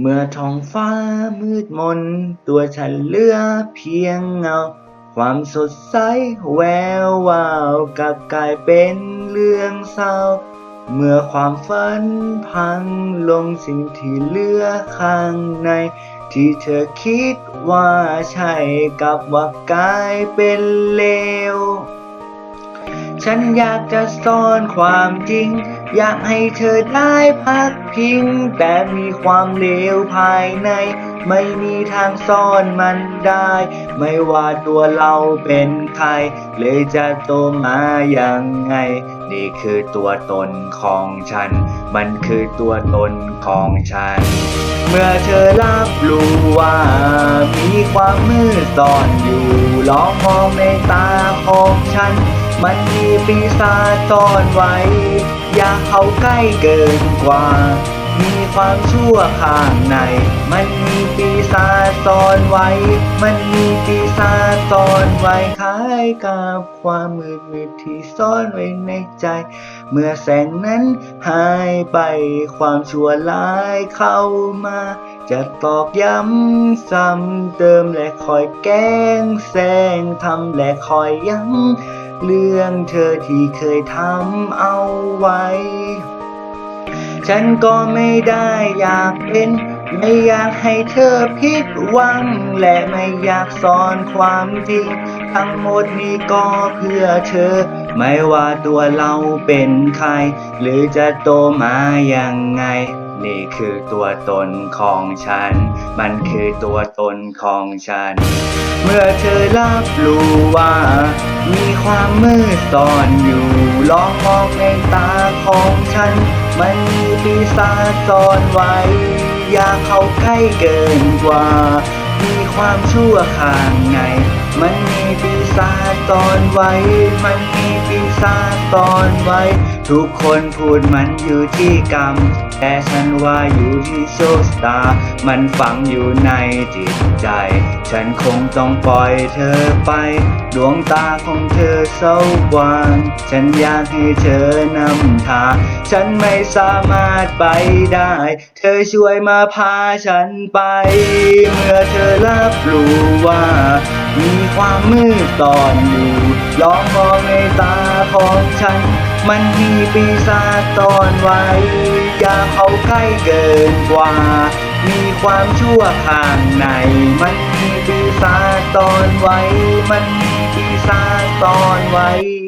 เมื่อท้องฟ้ามืดมน ตัวฉันเหลือเพียงเงา ความสดใสแวววาวกลับกลายเป็นเรื่องเศร้า เมื่อความฝันพังลงสิ่งที่เหลือข้างใน ที่เธอคิดว่าใช่กลับว่ากลายเป็นเลว ฉันอยากจะซ่อนความจริง อยากให้เธอได้พักพิง แต่มีความเลวภายใน ไม่มีทางซ่อนมันได้ ไม่ว่าตัวเราเป็นใคร เลยจะโตมาอย่างไง นี่คือตัวตนของฉัน มันคือตัวตนของฉัน เมื่อเธอรับรู้ว่า มีความมืดซ่อนอยู่ลองมองในตาของฉัน มันมีปีศาจซ่อนไว้ อย่าเข้าใกล้เกินกว่า มีความชั่วข้างใน มันมีปีศาจซ่อนไว้ มันมีปีศาจซ่อนไว้คล้ายกับความมืดมิดที่ซ่อนไว้ในใจ เมื่อแสงนั้นหายไปความชั่วร้ายเข้ามา จะตอกย้ำซ้ำเติมและคอยแกล้งแซงทำและคอยย้ำเรื่องเธอที่เคยทำเอาไว้ ฉันก็ไม่ได้อยากเป็น ไม่อยากให้เธอผิดหวัง และไม่อยากสอนความจริง ทั้งหมดนี้ก็เพื่อเธอ ไม่ว่าตัวเราเป็นใคร หรือจะโตมายังไง นี่คือตัวตนของฉัน มันคือตัวตนของฉัน เมื่อเธอรับรู้ว่า มีความมืดซ่อนอยู่ลองมองในตาของฉัน มันมีปีศาจซ่อนไว้ อย่าเข้าใกล้เกินกว่า มีความชั่วข้างในาจซ่อนไว้ มันมีปีศาจซ่อนไว้ ทุกคนพูดมันอยู่ที่กรรม แต่ฉันว่าอยู่ที่โชคตา มันฝังอยู่ในจิตใจ ฉันคงต้องปล่อยเธอไป ดวงตาของเธอสว่าง ฉันอยากให้เธอนำทางฉันไม่สามารถไปได้ เธอช่วยมาพาฉันไป เมื่อเธอรับรู้ว่า มีความมืดซ่อนอยู่ลองมองในตาของฉัน มันมีปีศาจตอนไว้ อย่าเข้าใกล้เกินกว่า มีความชั่วข้างใน มันมีปีศาจตอนไว้ มันมีปีศาจตอนไว้